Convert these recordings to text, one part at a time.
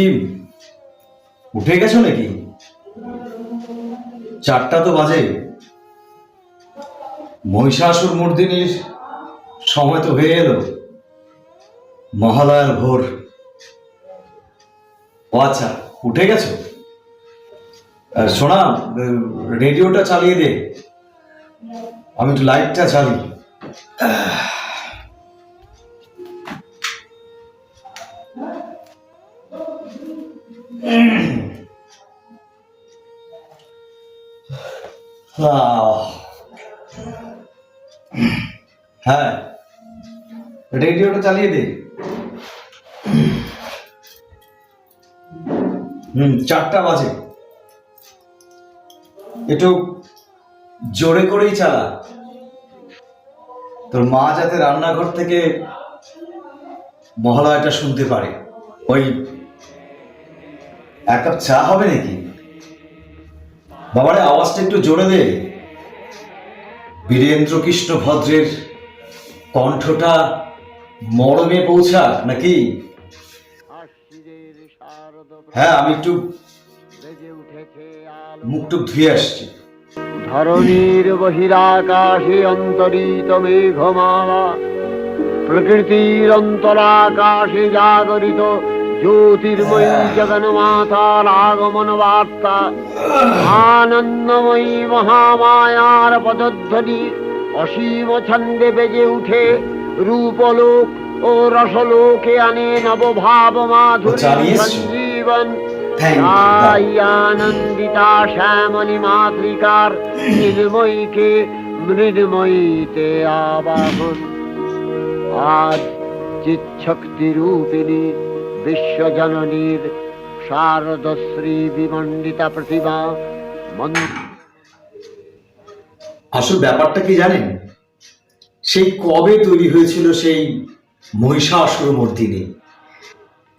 কি উঠে গেছো নাকি? চারটা তো বাজে। মহিষাসুর মর্দিনীর সময় তো হয়ে এলো। মহালয়ার ভোর। ও আচ্ছা উঠে গেছো? শোনা রেডিওটা চালিয়ে দে। আমি একটু লাইটটা চালি। হ্যাঁ। রেডিওটা চালিয়ে দে। হুম, চারটা বাজে। একটু জোরে করেই চালা। তোর মা যাতে রান্নাঘর থেকে মহালয়াটা শুনতে পারে। ওই এক কাপ চা হবে নাকি? বাবারে, আওয়াজটা একটু জোরে দে। বীরেন্দ্র কৃষ্ণ ভদ্রের কণ্ঠটা মরমে পৌঁছাক নাকি? হ্যাঁ আমি একটু মুখটুক ধুয়ে আসছি। ধরণীর বহিরাকাশে অন্তরিত মেঘমালা, প্রকৃতির অন্তরাকাশে জাগরিত জ্যোতির্ময়ী জগন্মাতার আগমন বার্তা আনন্দময়ী মহামায়ার পদধ্বনি অসীম ছন্দে বেজে উঠে রূপলোক ও রসলোকে আনে নবভাব মাধুরী? সঞ্জীবন. তাই আনন্দিতা শ্যামলী মাতৃকার নির্ময়ীকে মৃন্ময়ীতে আবাহন আজ চিৎশক্তি রূপিণী বিশ্বজননীর শারদশ্রী বিমণ্ডিতা প্রতিভা আসল ব্যাপারটা কি জানেন? সেই কবে তৈরি হয়েছিল সেই মহিষাসুর মর্দিনী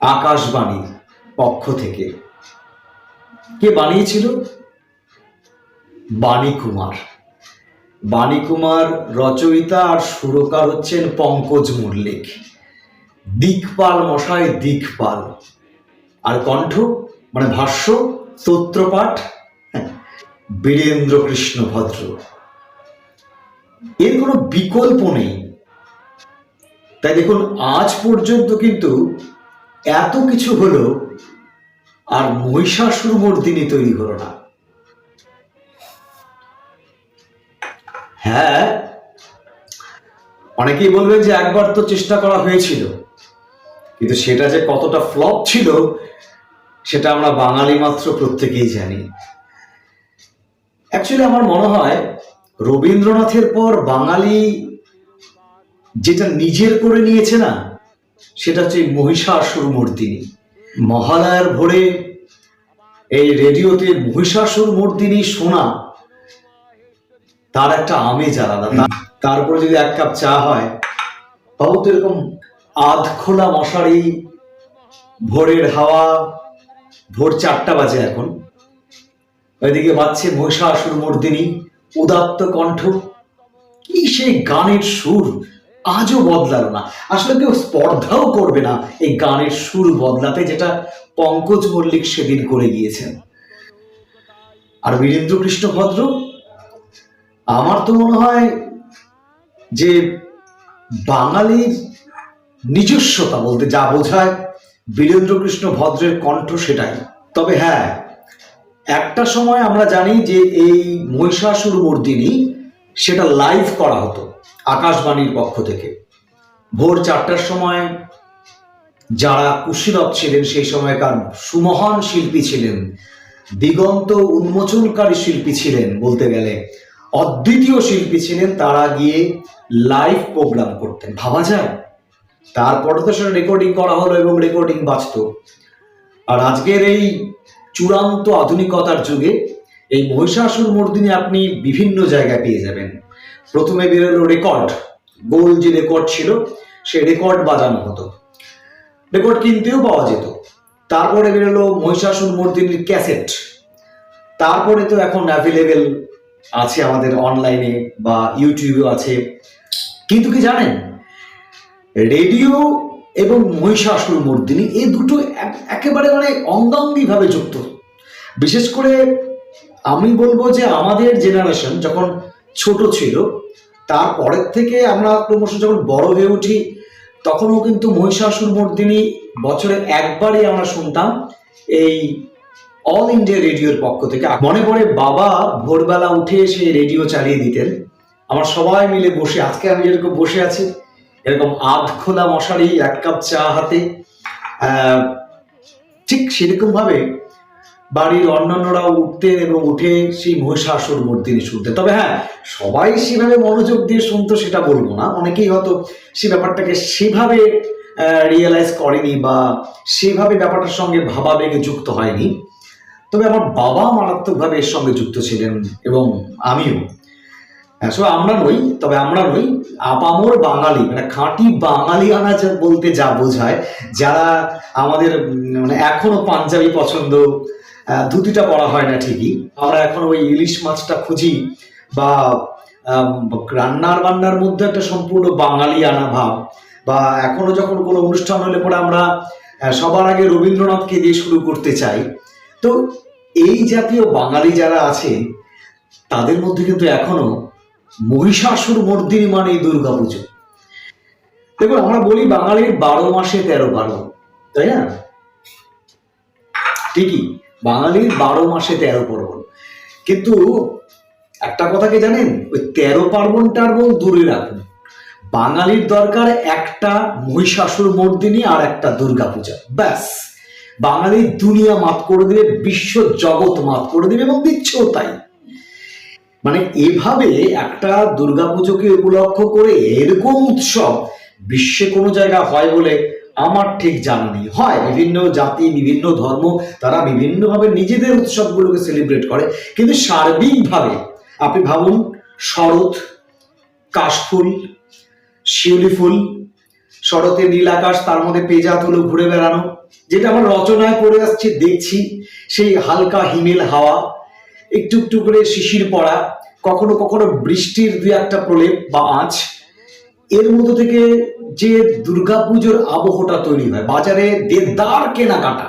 আকাশবাণীর পক্ষ থেকে। কে বানিয়েছিল? বাণী কুমার বাণী কুমার রচয়িতা আর সুরকার হচ্ছেন পঙ্কজ মল্লিক। দিকপাল মশাই দিকপাল। আর কণ্ঠ মানে ভাষ্য স্তোত্রপাঠ হ্যাঁ, বীরেন্দ্র কৃষ্ণ ভদ্র। এর কোনো বিকল্প নেই। তাই দেখুন আজ পর্যন্ত কিন্তু এত কিছু হলো আর মহিষাসুর মর্দিনী তৈরি হলো না। হ্যাঁ অনেকেই বলবেন যে একবার তো চেষ্টা করা হয়েছিল। কিন্তু সেটা যে কতটা ফ্লপ ছিল, সেটা আমরা বাঙালি মাত্র প্রত্যেকেই জানি। অ্যাকচুয়ালি আমার মনে হয় রবীন্দ্রনাথের পর বাঙালি যেটা নিজের করে নিয়েছে না, সেটা হচ্ছে মহিষাসুর মর্দিনী মহালয়ার ভোরে এই রেডিওতে মহিষাসুর মর্দিনী শোনা তার একটা আমেজ আলাদা। তারপরে যদি এক কাপ চা হয়, তাও তো এরকম আধ খোলা মশারি, ভোরের হাওয়া, ভোর চারটা বাজে এখন। ওইদিকে বাজছে মহিষাসুর মর্দিনী, উদাত্ত কণ্ঠ। কি সেই গানের সুর, আজও বদলালো না। আসলে কেউ স্পর্ধাও করবে না এই গানের সুর বদলাতে যেটা পঙ্কজ মল্লিক সেদিন করে গিয়েছেন। আর বীরেন্দ্র কৃষ্ণ ভদ্র, আমার তো মনে হয় যে বাঙালির নিজস্বতা বলতে যা বোঝায় বীরেন্দ্র কৃষ্ণ ভদ্রের কণ্ঠ সেটাই। তবে হ্যাঁ একটা সময় আমরা জানি যে এই মহিষাসুর মর্দিনী সেটা লাইভ করা হতো আকাশবাণীর পক্ষ থেকে। ভোর চারটার সময় যারা কুশীলভ ছিলেন সেই সময়কার সুমহান শিল্পী ছিলেন, দিগন্ত উন্মোচনকারী শিল্পী ছিলেন বলতে গেলে, অদ্বিতীয় শিল্পী ছিলেন, তারা গিয়ে লাইভ প্রোগ্রাম করতেন। ভাবা যায়? তারপরে তো সেটা রেকর্ডিং করা হলো এবং রেকর্ডিং বাঁচত। আর আজকের এই চূড়ান্ত আধুনিকতার যুগে এই মহিষাসুর মর্দিনী আপনি বিভিন্ন জায়গায় পেয়ে যাবেন। প্রথমে বেরোলো রেকর্ড গোল যে রেকর্ড ছিল, সে রেকর্ড বাজানো হতো। রেকর্ড কিনতেও পাওয়া যেত। তারপরে বেরোলো মহিষাসুর মর্দিনীর ক্যাসেট তারপরে তো এখন অ্যাভেলেবেল আছে আমাদের অনলাইনে বা ইউটিউবেও আছে। কিন্তু কি জানেন? রেডিও এবং মহিষাসুর মর্দিনী এই দুটো একেবারে মানে অঙ্গাঙ্গিভাবে যুক্ত। বিশেষ করে আমি বলব যে আমাদের জেনারেশন যখন ছোট ছিল তারপরের থেকে আমরা ক্রমশ যখন বড় হয়ে উঠি, তখনও কিন্তু মহিষাসুর মর্দিনী বছরে একবারই আমরা শুনতাম এই অল ইন্ডিয়া রেডিওর পক্ষ থেকে। মনে পড়ে বাবা ভোরবেলা উঠে এসে রেডিও চালিয়ে দিতেন। আমার সবাই মিলে বসে, আজকে আমি যেরকম বসে আছি এরকম আধ খোলা মশারি, এক কাপ চা হাতে ঠিক সেরকম ভাবে বাড়ির অন্যান্যরা উঠতেন এবং উঠে সেই মহিষাসুর মূর্তিনি শুনতেন। তবে হ্যাঁ সবাই সেভাবে মনোযোগ দিয়ে শুনতো সেটা বলব না। অনেকেই হয়তো সে ব্যাপারটাকে সেভাবে রিয়েলাইজ করেনি বা সেভাবে ব্যাপারটার সঙ্গে ভাবাবেগে যুক্ত হয়নি। তবে আমার বাবা মারাত্মকভাবে এর সঙ্গে যুক্ত ছিলেন এবং আমিও। হ্যাঁ, so আমরা নই তবে আমরা নই আপামর বাঙালি মানে খাঁটি বাঙালি আনা বলতে যা বোঝায় যারা আমাদের মানে এখনও পাঞ্জাবি পছন্দ ধুতিটা পরা হয় না ঠিকই। আমরা এখন ওই ইলিশ মাছটা খুঁজি বা রান্নার বান্নার মধ্যে একটা সম্পূর্ণ বাঙালি আনা ভাব বা এখনও যখন কোনো অনুষ্ঠান হলে পরে আমরা সবার আগে রবীন্দ্রনাথকে দিয়ে শুরু করতে চাই। তো এই জাতীয় বাঙালি যারা আছে তাদের মধ্যে কিন্তু এখনও মহিষাসুর মর্দিনী মানে দুর্গা পুজো দেখুন, আমরা বলি বাঙালির বারো মাসে তেরো পার্বণ, তাই না? ঠিকই, বাঙালির বারো মাসে তেরো পার্বণ। কিন্তু একটা কথা কি জানেন? ওই তেরো পার্বণ টার্বণ দূরে রাখুন। বাঙালির দরকার একটা মহিষাসুর মর্দিনী আর একটা দুর্গা পূজা ব্যাস। বাঙালির দুনিয়া মাত করে দেবে বিশ্ব জগৎ মাত করে দেবে এবং দিচ্ছেও তাই। মানে এভাবে একটা দুর্গাপুজোকে উপলক্ষ করে এরকম উৎসব বিশ্বে কোনো জায়গা হয় বলে আমার ঠিক জানা নেই। হয়, বিভিন্ন জাতি, বিভিন্ন ধর্ম, তারা বিভিন্নভাবে নিজেদের উৎসবগুলোকে সেলিব্রেট করে। কিন্তু সার্বিকভাবে আপনি ভাবুন, শরৎ, কাশফুল, শিউলি ফুল, শরতে নীল আকাশ, তার মধ্যে পেজা তুলো ঘুরে বেড়ানো, যেটা আমার রচনায় পড়ে আসছে, দেখছি, সেই হালকা হিমেল হাওয়া একটু একটু করে শিশির পড়া, কখনো কখনো বৃষ্টির দু একটা প্রলেপ বা আঁচ। এর মধ্যে থেকে যে দুর্গাপুজোর আবহটা তৈরি হয়, বাজারে দেদার কেনাকাটা।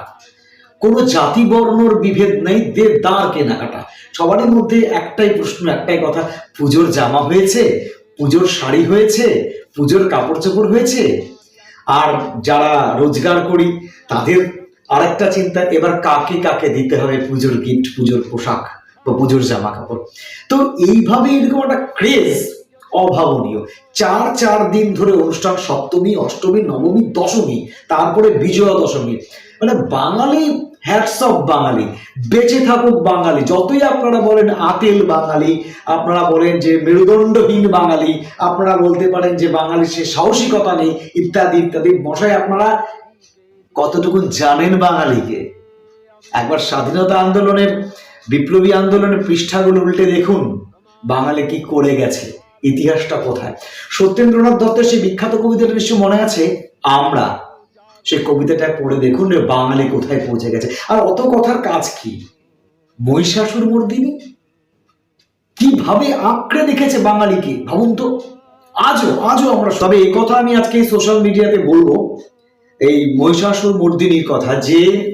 কোনো জাতি বর্ণর বিভেদ নেই দেদার কেনাকাটা। সবারই মধ্যে একটাই প্রশ্ন, একটাই কথা, পুজোর জামা হয়েছে, পুজোর শাড়ি হয়েছে, পুজোর কাপড় চোপড় হয়েছে? আর যারা রোজগার করি, তাদের আরেকটা চিন্তা, এবার কাকে কাকে দিতে হবে পুজোর গিফট, পুজোর পোশাক? বা পুজোর জামা কাপড় তো এইভাবে এরকম একটা ক্রেজ অভাবনীয়। চার চার দিন ধরে অনুষ্ঠান সপ্তমী, অষ্টমী, নবমী, দশমী, তারপরে বিজয়া দশমী। মানে বাঙালি হ্যাটস অফ বাঙালি, বেঁচে থাকুক বাঙালি। যতই আপনারা বলেন আতেল বাঙালি, আপনারা বলেন যে মেরুদণ্ডহীন বাঙালি, আপনারা বলতে পারেন যে বাঙালি সে সাহসিকতা নেই, ইত্যাদি ইত্যাদি। মশাই, আপনারা কতটুকু জানেন বাঙালিকে? একবার স্বাধীনতা আন্দোলনের বিপ্লবী আন্দোলনের পৃষ্ঠাগুলো উল্টে দেখুন। বাঙালি কি করে গেছে? ইতিহাসটা কোথায়? সত্যেন্দ্রনাথ দত্তের সেই বিখ্যাত কবিতাটা নিশ্চয় মনে আছে? আমরা। সেই কবিতাটা পড়ে দেখুন বাঙালি কোথায় পৌঁছে গেছে। আর অত কথার কাজ কি? মহিষাসুর মর্দিনী? কীভাবে আঁকড়ে রেখেছে বাঙালিকে? ভাবুন তো। আজও আজও আমরা তবে এই কথা আমি আজকে সোশ্যাল মিডিয়াতে বলব। এই মহিষাসুর মর্দিনীর কথা যে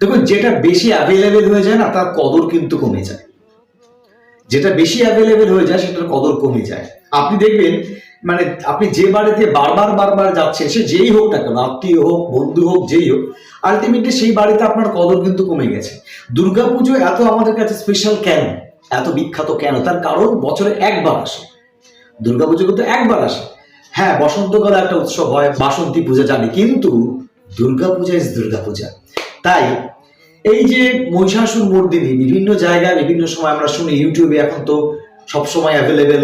দেখুন, যেটা বেশি অ্যাভেলেবেল হয়ে যায় না, তার কদর কিন্তু কমে যায়। যেটা বেশি অ্যাভেলেবেল হয়ে যায়, সেটার কদর কমে যায়। আপনি দেখবেন মানে আপনি যে বাড়িতে বারবার বারবার যাচ্ছেন সে যেই হোক না কেন, আত্মীয় হোক, বন্ধু হোক, যেই হোক আলটিমেটলি সেই বাড়িতে আপনার কদর কিন্তু কমে গেছে। দুর্গাপুজো এত আমাদের কাছে স্পেশাল কেন? এত বিখ্যাত কেন? তার কারণ বছরে একবার আসে। দুর্গাপুজো কিন্তু একবার আসে। হ্যাঁ বসন্তকালে একটা উৎসব হয়, বাসন্তী পূজা জানি, কিন্তু দুর্গাপূজা ইজ দুর্গাপূজা। তাই এই যে মহিষাসুর মর্দিনী বিভিন্ন জায়গায় বিভিন্ন সময় আমরা শুনি, ইউটিউবে এখন তো সবসময় অ্যাভেলেবেল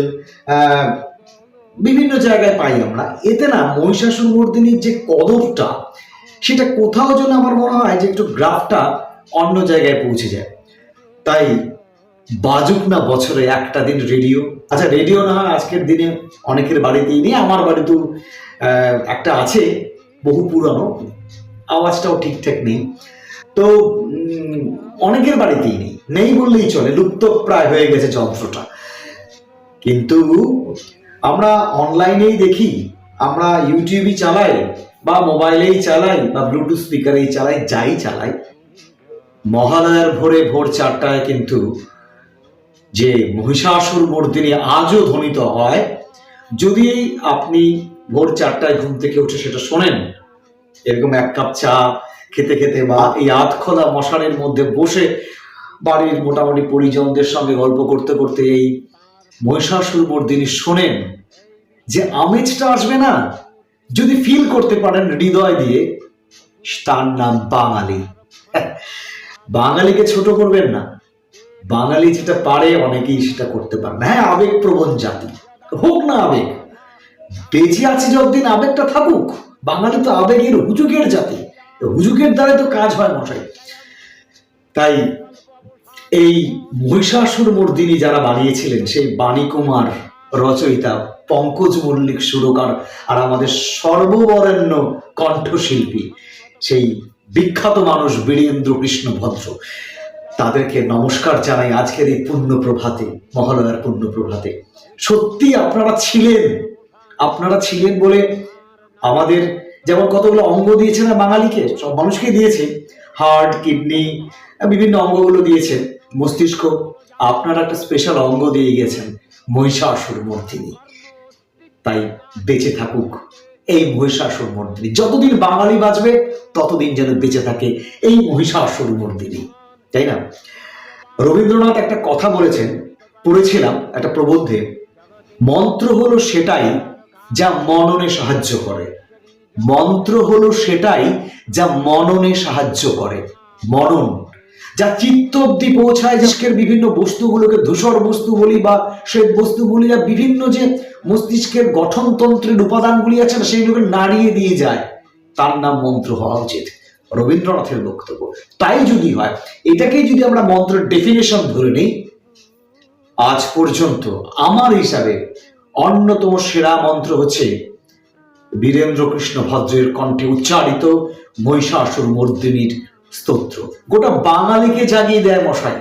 বিভিন্ন জায়গায় পাই আমরা। এতে না মহিষাসুর মর্দিনীর যে কদরটা, সেটা কোথাও যেন আমার মনে হয় যে একটু গ্রাফটা অন্য জায়গায় পৌঁছে যায়। তাই বাজুক না বছরে একটা দিন রেডিও। আচ্ছা রেডিও না হয় আজকের দিনে অনেকের বাড়িতেই নেই, আমার বাড়িতেও একটা আছে, বহু পুরানো। আওয়াজটাও ঠিকঠাক নেই। তো অনেকের বাড়িতেই নেই। নেই বললেই চলে, লুপ্ত প্রায় হয়ে গেছে যন্ত্রটা। কিন্তু আমরা অনলাইনেই দেখি, আমরা ইউটিউবই চালাই, বা মোবাইলেই চালাই, বা ব্লুটুথ স্পিকারেই চালাই, যাই চালাই। মহালয়ার ভোরে ভোর চারটায় কিন্তু যে মহিষাসুর মর্দিনী আজও ধ্বনিত হয়, যদি আপনি ভোর চারটায় ঘুম থেকে উঠে সেটা শোনেন এরকম এক কাপ চা খেতে খেতে বা এই আধখোলা মশারের মধ্যে বসে বাড়ির মোটামুটি পরিজনদের সঙ্গে গল্প করতে করতে এই মহিষাসুর মর্দিনী শোনেন যে আমেজটা আসবে না। যদি ফিল করতে পারেন হৃদয় দিয়ে, তার নাম বাঙালি। বাঙালিকে ছোট করবেন না। বাঙালি যেটা পারে অনেকেই সেটা করতে পারে না হ্যাঁ আবেগপ্রবণ জাতি। হোক না আবেগ। বেঁচে আছে যতদিন আবেগটা থাকুক। বাঙালি তো আবেগের হুজুগের জাতি। হুজুগের দ্বারা তো কাজ হয় মশাই। তাই এই মহিষাসুর মর্দিনী যারা বানিয়েছিলেন, সেই বাণী কুমার রচয়িতা পঙ্কজ মল্লিক সুরকার আর আমাদের সর্ববরেণ্য কণ্ঠশিল্পী, সেই বিখ্যাত মানুষ বীরেন্দ্র কৃষ্ণ ভদ্র। তাদেরকে নমস্কার জানাই আজকের এই পুণ্য প্রভাতে মহালয়ার পুণ্য প্রভাতে সত্যি আপনারা ছিলেন আপনারা ছিলেন বলে আমাদের যেমন কতগুলো অঙ্গ দিয়েছে না বাঙালিকে, সব মানুষকে দিয়েছে। হার্ট কিডনি, বিভিন্ন অঙ্গগুলো দিয়েছে। মস্তিষ্ক, আপনারা একটা স্পেশাল অঙ্গ দিয়ে গেছেন, মহিষাসুর মর্দিনী তাই বেঁচে থাকুক এই মহিষাসুর মর্দিনী যতদিন বাঙালি বাঁচবে, ততদিন যেন বেঁচে থাকে এই মহিষাসুর মর্দিনী তাই না? রবীন্দ্রনাথ একটা কথা বলেছেন, পড়েছিলাম একটা প্রবন্ধে, মন্ত্র হলো সেটাই যা মননে সাহায্য করে। মন্ত্র হলো সেটাই যা মননে সাহায্য করে। মনন যা চিত্ত অব্দি পৌঁছায় আজকের বিভিন্ন বস্তুগুলোকে, ধূসর বস্তু বলি বা শ্বেত বস্তু বলি যা বিভিন্ন যে মস্তিষ্কের গঠনতন্ত্রের উপাদানগুলি আছে, না সেইগুলোকে নাড়িয়ে দিয়ে যায়। তার নাম মন্ত্র হওয়া উচিত। রবীন্দ্রনাথের বক্তব্য। তাই যদি হয়, এটাকেই যদি আমরা মন্ত্রের ডেফিনেশন ধরে নিই, আজ পর্যন্ত আমার হিসাবে অন্যতম সেরা মন্ত্র হচ্ছে বীরেন্দ্র কৃষ্ণ ভদ্রের কণ্ঠে উচ্চারিত মহিষাসুর মর্দিনীর স্তোত্র। গোটা বাঙালিকে জাগিয়ে দেয় মশাই।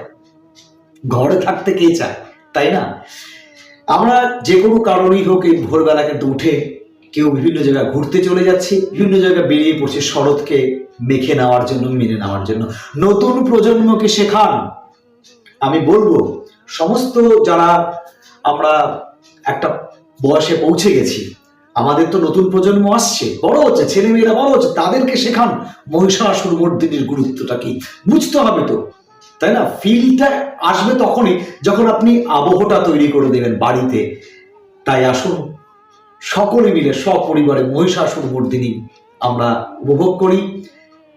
ঘরে থাকতে কে চায়, তাই না? আমরা যে কোনো কারণেই হোক এই ভোরবেলা কিন্তু উঠে কেউ বিভিন্ন জায়গায় ঘুরতে চলে যাচ্ছি, বিভিন্ন জায়গায় বেরিয়ে পড়ছে শরৎকে মেখে নেওয়ার জন্য, মেনে নেওয়ার জন্য। নতুন প্রজন্মকে শেখান। আমি বলব, সমস্ত যারা আমরা একটা বয়সে পৌঁছে গেছি। আমাদের তো নতুন প্রজন্ম আসছে। বড় হচ্ছে ছেলে মেয়েরা বড় হচ্ছে, তাদেরকে শেখান। মহিষাসুর মর্দিনীর গুরুত্বটা কি? বুঝতে হবে তো। তাই না? ফিলটা আসবে তখনই যখন আপনি আবহটা তৈরি করে দেবেন বাড়িতে। তাই আসুন। সকলে মিলে, সপরিবারে মহিষাসুর মর্দিনী আমরা উপভোগ করি,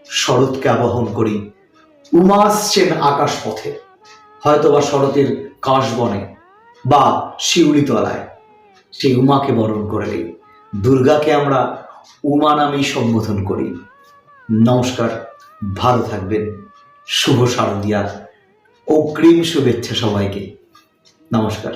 শরৎকে আবাহন করি। উমা আসছেন আকাশ পথে হয়তোবা শরতের কাশবনে বা শিউলিতলায়। সেই উমাকে বরণ করে নিই। দুর্গাকে আমরা উমা নামেই সম্বোধন করি। নমস্কার, ভালো থাকবেন। শুভ শারদিয়া। অগ্রিম শুভেচ্ছা সবাইকে। নমস্কার।